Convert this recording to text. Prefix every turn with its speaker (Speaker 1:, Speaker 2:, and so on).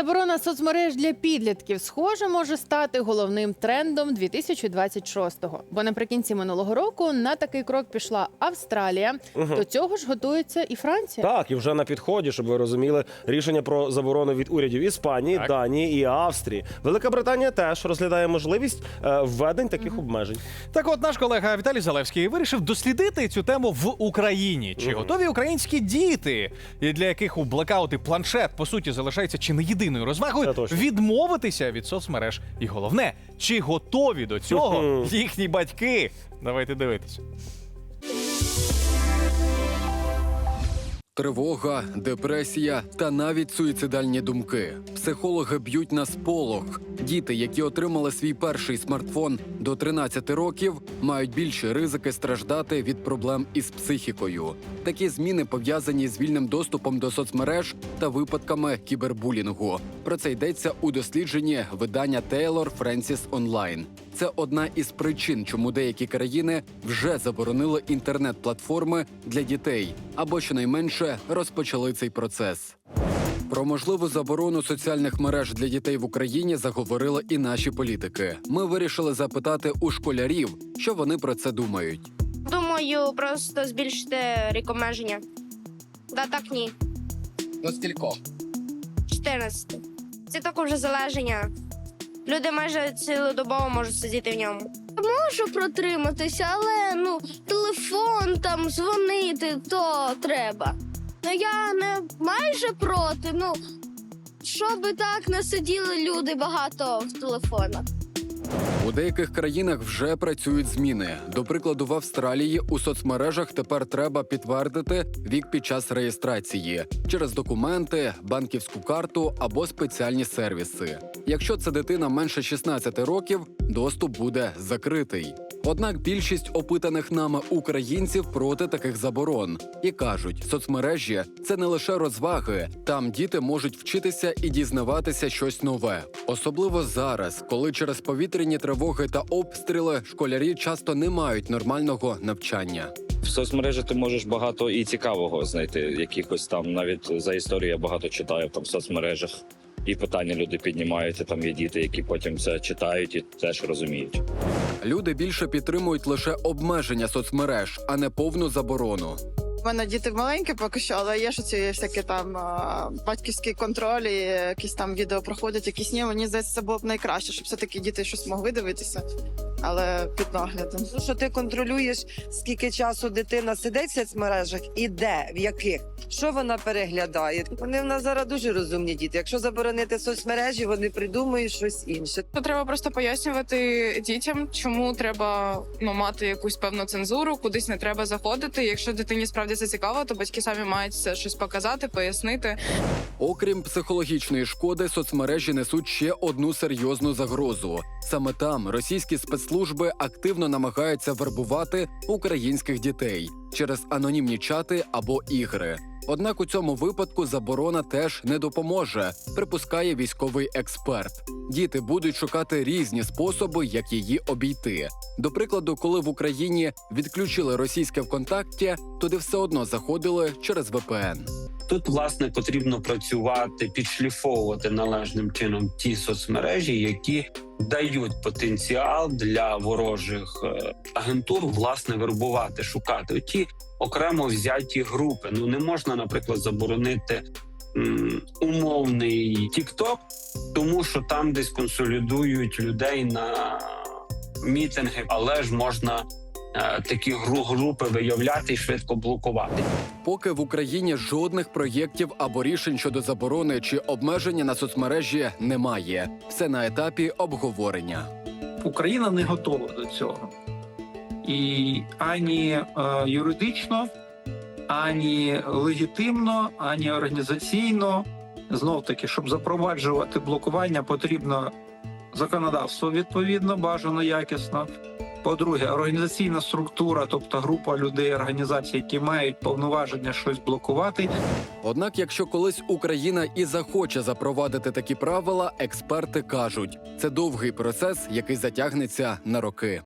Speaker 1: Заборона соцмереж для підлітків, схоже, може стати головним трендом 2026-го. Бо наприкінці минулого року на такий крок пішла Австралія. До цього ж готується і Франція.
Speaker 2: Так, і вже на підході, щоб ви розуміли, рішення про заборону від урядів Іспанії,
Speaker 3: Так.
Speaker 2: Данії і Австрії. Велика Британія теж розглядає можливість е, введень таких обмежень.
Speaker 3: Так, от наш колега Віталій Залевський вирішив дослідити цю тему в Україні. Чи готові українські діти, для яких у блекаути планшет по суті залишається чи не єдиною
Speaker 2: Це
Speaker 3: розвагою,
Speaker 2: точно.
Speaker 3: відмовитися від соцмереж? І головне, чи готові до цього
Speaker 2: Мгм.
Speaker 3: їхні батьки? Давайте дивитися.
Speaker 4: Тривога, депресія та навіть суїцидальні думки. Психологи б'ють на сполох. Діти, які отримали свій перший смартфон до 13 років, мають більші ризики страждати від проблем із психікою. Такі зміни пов'язані з вільним доступом до соцмереж та випадками кібербулінгу. Про це йдеться у дослідженні видання Taylor Francis Online. Це одна із причин, чому деякі країни вже заборонили інтернет-платформи для дітей або щонайменше розпочали цей процес. Про можливу заборону соціальних мереж для дітей в Україні заговорили і наші політики. Ми вирішили запитати у школярів, що вони про це думають.
Speaker 5: Думаю, просто збільшити рік обмеження. Да так ні.
Speaker 4: До скількох?
Speaker 5: 14. Це також вже залеження. Люди майже цілодобово можуть сидіти в ньому.
Speaker 6: Можу протриматися, але ну телефон там дзвонити, то треба. Ну я не майже проти. Ну щоби так не сиділи люди багато в телефонах.
Speaker 4: У деяких країнах вже працюють зміни. До прикладу, в Австралії у соцмережах тепер треба підтвердити вік під час реєстрації через документи, банківську карту або спеціальні сервіси. Якщо це дитина менше 16 років, доступ буде закритий. Однак більшість опитаних нами українців проти таких заборон і кажуть, соцмережі це не лише розваги, там діти можуть вчитися і дізнаватися щось нове, особливо зараз, коли через повітряні тривоги та обстріли школярі часто не мають нормального навчання.
Speaker 7: В соцмережі ти можеш багато і цікавого знайти. Якихось там навіть за історію я багато читаю там в соцмережах. І питання люди піднімають, і там є діти, які потім це читають і теж розуміють.
Speaker 4: Люди більше підтримують лише обмеження соцмереж, а не повну заборону.
Speaker 8: У мене діти маленькі поки що, але є ж ці всякі там батьківські контролі, якісь там відео проходять, якісь ні. Мені здається, це було б найкраще, щоб все-таки діти щось могли дивитися, але під наглядом.
Speaker 9: Ну, що ти контролюєш, скільки часу дитина сидить в соцмережах і де, в яких, що вона переглядає. Вони в нас зараз дуже розумні діти. Якщо заборонити соцмережі, вони придумають щось інше.
Speaker 10: То треба просто пояснювати дітям, чому треба ну, мати якусь певну цензуру, кудись не треба заходити. Якщо дитині справді це цікаво, то батьки самі мають це щось показати, пояснити.
Speaker 4: Окрім психологічної шкоди, соцмережі несуть ще одну серйозну загрозу. Саме там російські спецслужби активно намагаються вербувати українських дітей через анонімні чати або ігри. Однак у цьому випадку заборона теж не допоможе, припускає військовий експерт. Діти будуть шукати різні способи, як її обійти. До прикладу, коли в Україні відключили російське ВКонтакті, туди все одно заходили через VPN.
Speaker 11: Тут власне потрібно працювати, підшліфовувати належним чином ті соцмережі, які дають потенціал для ворожих е, агентур власне вербувати, шукати ті окремо взяті групи. Ну не можна, наприклад, заборонити м, умовний TikTok, тому що там десь консолідують людей на мітинги, але ж можна такі гру- групи виявляти і швидко блокувати.
Speaker 4: Поки в Україні жодних проєктів або рішень щодо заборони чи обмеження на соцмережі немає. Все на етапі обговорення.
Speaker 12: Україна не готова до цього. І ані е, юридично, ані легітимно, ані організаційно. Знов таки, щоб запроваджувати блокування, потрібно законодавство відповідно, бажано якісно. По-друге, організаційна структура, тобто група людей, організацій, які мають повноваження щось блокувати,
Speaker 4: Однак, якщо колись Україна і захоче запровадити такі правила, експерти кажуть, це довгий процес, який затягнеться на роки.